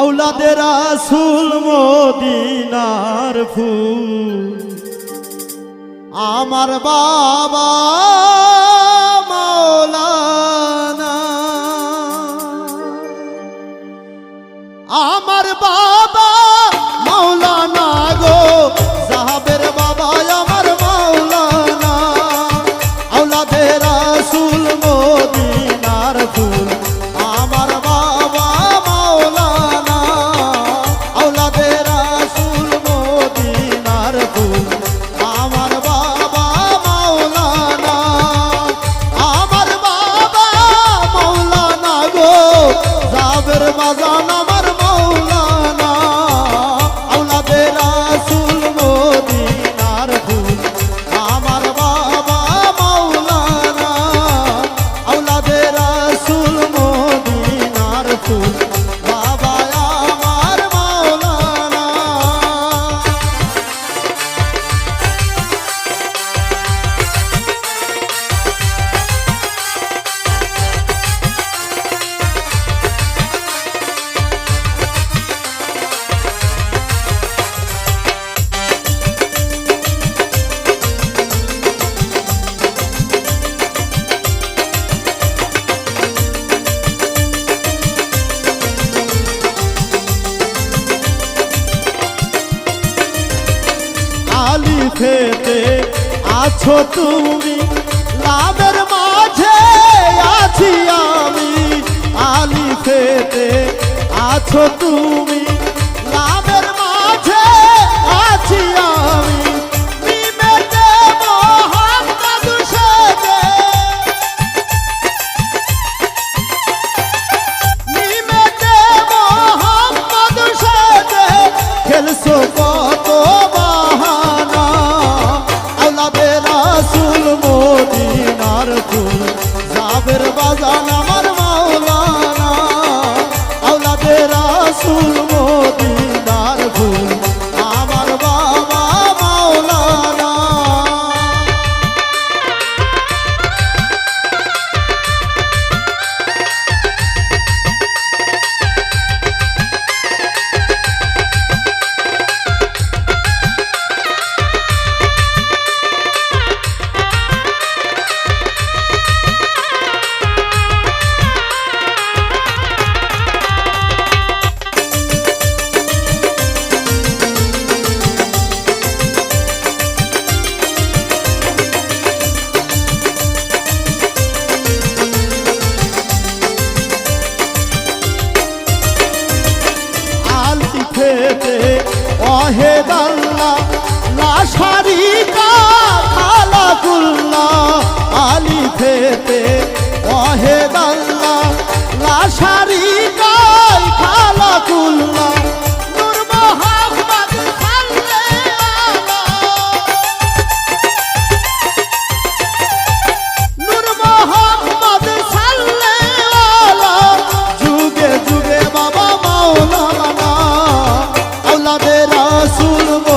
আউলাদের আসুল মদিনার ফুল। আমার বাবা আছো তুমি? Oh. হেতে অহে দাল্লা লাশারিকা খালাকুল্লা আলি ফেতে Rasul Bo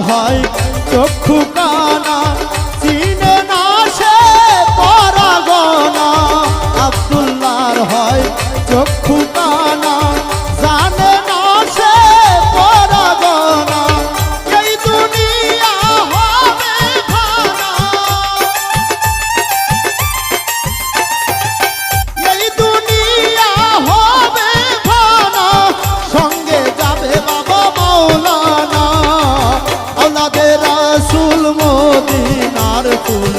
হয় চক্ষু কানা Oh.